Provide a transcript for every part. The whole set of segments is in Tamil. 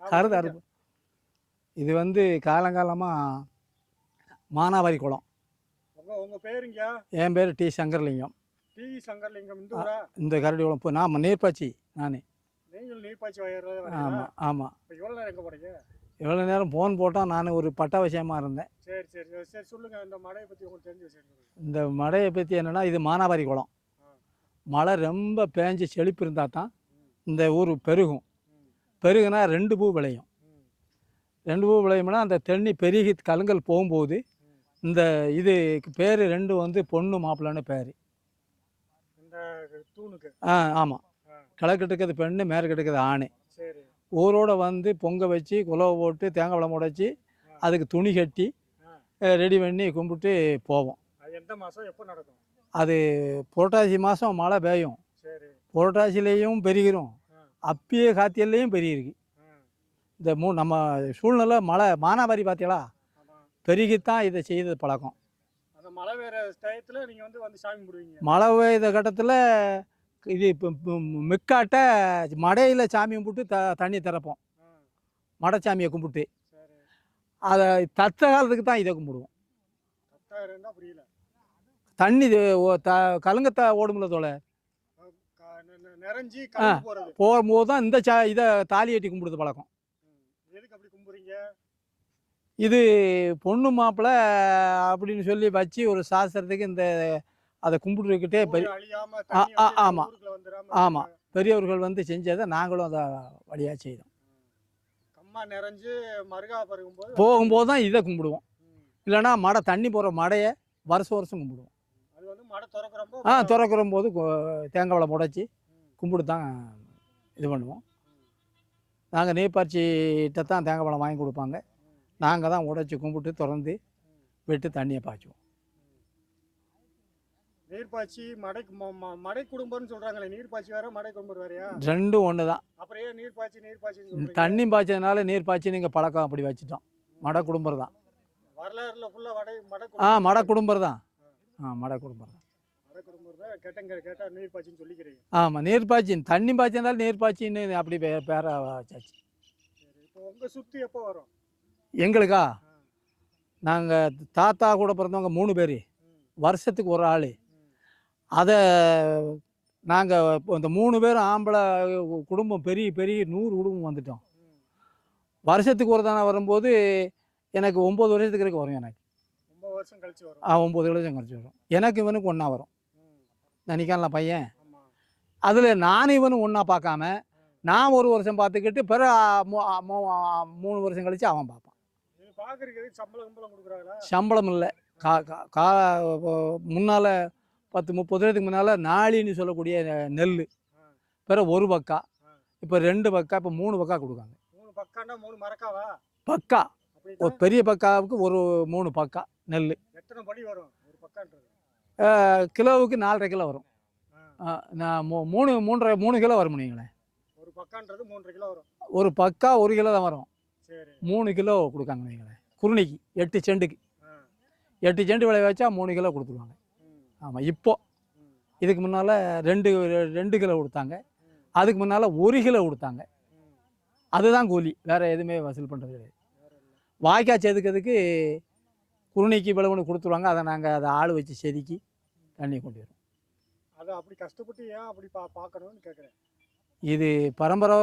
கருது அறுப்பு இது வந்து காலங்காலமாக மானாவாரி குளம். உங்க உங்க பேருங்க என் பேர் டி. சங்கர்லிங்கம். டி. சங்கர்லிங்கம் இந்த கரடி குளம் இப்போ நான் நீர்ப்பாச்சி நான். நீங்கள் நீர்ப்பாய்ச்சி ஆமாம் ஆமாம் எவ்வளோ நேரம் எங்க போறீங்க? எவ்வளோ நேரம் ஃபோன் போட்டால் நான் ஒரு பட்ட விஷயமா இருந்தேன். சரி சரி சரி, சரி சொல்லுங்க. இந்த மழையை பத்தி உங்களுக்கு தெரிஞ்ச சொல்லுங்க. இந்த மழையை பற்றி என்னென்னா இது மானாவாரி குளம். மழை ரொம்ப பேஞ்சு செழிப்பு இருந்தால் தான் இந்த ஊர் பெருகும். பெருகுனா ரெண்டு பூ விளையும். ரெண்டு பூ விளையும்னா அந்த தண்ணி பெருகி கலங்கல் போகும்போது. இந்த இது பேர் ரெண்டு வந்து பொண்ணு மாப்பிள்ளைன்னு பேர். ஆ ஆமாம் கிழக்கு இருக்கிறது பெண்ணு மேற்கு இருக்கிறது ஆண். ஊரோட வந்து பொங்க வச்சு குலவை போட்டு தேங்காய் பழம் உடைச்சி அதுக்கு துணி கட்டி. ரெடி பண்ணி கும்பிட்டு போவோம். அது எந்த மாசம் எப்போ நடக்கும்? அது புரட்டாசி மாதம் மழை பெய்யும். புரட்டாசிலேயும் பெருகிரும். ஆ, அப்பயே காத்தியல்லையும் ஆ, இந்த மூ நம்ம சூழ்நிலை மழை மானாவாரி பார்த்தீங்களா பெருகித்தான் இதை செய்தது பழக்கம். அந்த மழை வேற டயத்துல நீங்க வந்து வந்து சாமி கும்பிடுவீங்க. மழை பெய்த கட்டத்தில் இது இப்போ மிக்காட்ட மடையில் சாமி கும்பிட்டு த தண்ணி திறப்போம். ஆ, மடைச்சாமியை கும்பிட்டு. அதை தத்த காலத்துக்கு தான் இதை கும்பிடுவோம். தண்ணி த கலங்கத்தை ஓடும்ல தோலை நிறைஞ்சி போகும்போது தான் இந்த சா இதை தாலி கட்டி கும்பிடுறது பழக்கம் இது பொண்ணு மாப்பிள்ளை அப்படின்னு சொல்லி வச்சு ஒரு சாஸ்திரத்துக்கு இந்த அதை கும்பிட்டுக்கிட்டே பெரிய ஊரு அழியாம ஆ, தண்ணி ஆ, வந்து ஆமா. ஊருக்குள்ள வந்துடாம ஆமா. இருக்க. பெரியவர்கள் வந்து செஞ்சதை நாங்களும் அதை வழியாக செய்தோம் கம்மா நிறைஞ்சு மருகா பருகும்போது போகும்போது தான் இதை கும்பிடுவோம். இல்லைன்னா மடை தண்ணி போகிற மடையை வருஷம் வருஷம் கும்பிடுவோம் ஆ திறக்கிற போது கு- தேங்காய் பழம் உடைச்சி ம். கும்பிட்டு தான் இது பண்ணுவோம். நாங்கள் நீர்ப்பாய்ச்சிகிட்ட தான் தேங்காய் பழம் வாங்கி கொடுப்பாங்க. நாங்கள் தான் உடைச்சி கும்பிட்டு திறந்து விட்டு தண்ணியை பாய்ச்சுவோம். நீர்ப்பாய்ச்சி மடை ம- ம- மடை குடும்பம்னு சொல்றாங்களே நீர்ப்பாய்ச்சி வேற மடை குடும்பம் வேறயா? ரெண்டும் ஒன்று தான் அப்புறம் ஏன் நீர்ப்பாய்ச்சி நீர்ப்பாய்ச்சி இந்த தண்ணி பாய்ச்சதுனால நீர் பாய்ச்சி நீங்கள் பழக்கம் அப்படி வச்சுட்டோம். மடை குடும்பம் தான் வரலாறுல ஃபுல்லா வடை மடை ஆ மடை குடும்பம் தான் ஆ மடை குடும்பம் தான் மடை குடும்பம் தான் கேட்டங்க கேட்டா நீர்ப்பாய்ச்சின்னு சொல்லிக்கிறீங்க ஆமாம் நீர் பாய்ச்சி தண்ணி பாய்ச்சதுனால நீர் பாய்ச்சின்னு அப்படி பே பேர வச்சாச்சு. சரி இப்போ உங்க சுத்தி எப்போ வரும்? எங்களுக்கா. நாங்கள் தாத்தா கூட பிறந்தவங்க மூணு பேர். வருஷத்துக்கு ஒரு ஆள். அதை நாங்கள் இந்த மூணு பேரும் ஆம்பளை குடும்பம் பெரிய பெரிய நூறு குடும்பம் வந்துட்டோம். வருஷத்துக்கு ஒரு தானே வரும்போது எனக்கு ஒம்பது வருஷத்துக்கு இருக்க வரும் எனக்கு. ஒன்பது வருஷம் கழிச்சு வரும். ஆ ஒம்பது வருஷம் கழிச்சு வரும். எனக்கு இவனுக்கு ஒன்றா வரும். ம். நினைக்கான்ல பையன். அதில் நானும் இவனும் ஒன்றா பார்க்காம நான் ஒரு வருஷம் பார்த்துக்கிட்டு ஆ, மூணு வருஷம் கழித்து அவன் பார்ப்பான். சம்பளம் இல்லை. கா கா முன்னால் பத்து முப்பது வருஷத்துக்கு முன்னால் நாளின்னு சொல்லக்கூடிய நெல் ஆ. பிறகு ஒரு பக்கா. இப்போ ரெண்டு பக்கா இப்போ மூணு பக்கா கொடுக்காங்க மூணு பக்காண்டா மூணு மரக்காவா? பக்கா. ஒரு பெரிய பக்காவுக்கு ஒரு மூணு பக்கா நெல் எத்தனை படி வரும்? கிலோவுக்கு நாலரை கிலோ வரும். நான் மூணு மூன்றரை மூணு கிலோ வரும் நீங்களே ஒரு பக்கான்றது மூன்றரை கிலோ வரும். ஒரு பக்கா ஒரு கிலோ தான் வரும். மூணு கிலோ கொடுக்காங்க நீங்களே குருணிக்கு எட்டு செண்டுக்கு. எட்டு செண்டு விளைய வச்சா மூணு கிலோ கொடுத்துருவாங்க. ஆமாம் இப்போ. இதுக்கு முன்னால் ரெண்டு ரெண்டு கிலோ கொடுத்தாங்க. அதுக்கு முன்னால் ஒரு கிலோ கொடுத்தாங்க. அதுதான் கூலி. வேறு எதுவுமே வசூல் பண்ணுறது கிடையாது. வாய்க்கால் செதுக்கிறதுக்கு குருணிக்கு விளவுன்னு கொடுத்துருவாங்க அதை நாங்கள் அதை ஆள் வச்சு செதுக்கி தண்ணி கொண்டு வரோம் அதை அப்படி கஷ்டப்பட்டு ஏன் அப்படி பா பார்க்கணும்னு கேட்குறேன் இது பரம்பரை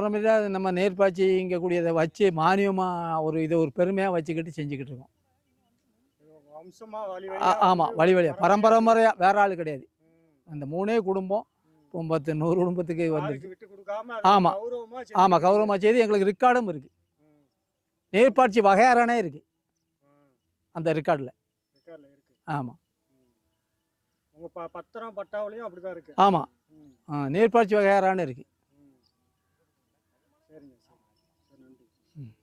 நம்ம நேர்பாய்ச்சி இங்கே கூடியதை வச்சு மானியமாக ஒரு இதை ஒரு பெருமையாக வச்சுக்கிட்டு செஞ்சுக்கிட்டு இருக்கோம். ஆமாம் வந்து வழி வழியாக பரம்பரையாக வேற ஆள் கிடையாது. அந்த மூணே குடும்பம் பத்து நூறு குடும்பத்துக்கு கௌரவமா ஆமாம் செஞ்சுட்டு கௌரவமாக செய்து எங்களுக்கு ரெக்கார்டும் இருக்குது. நேர்பாட்சி வகையாரானே இருக்குது. அந்த ரெக்கார்டில் ஆமாம் பத்திரம் பட்டாவிலையும் அப்படிதான் இருக்கு. ஆமாம் நேர்பாட்சி வகையாரான இருக்குது சரிங்க ம்.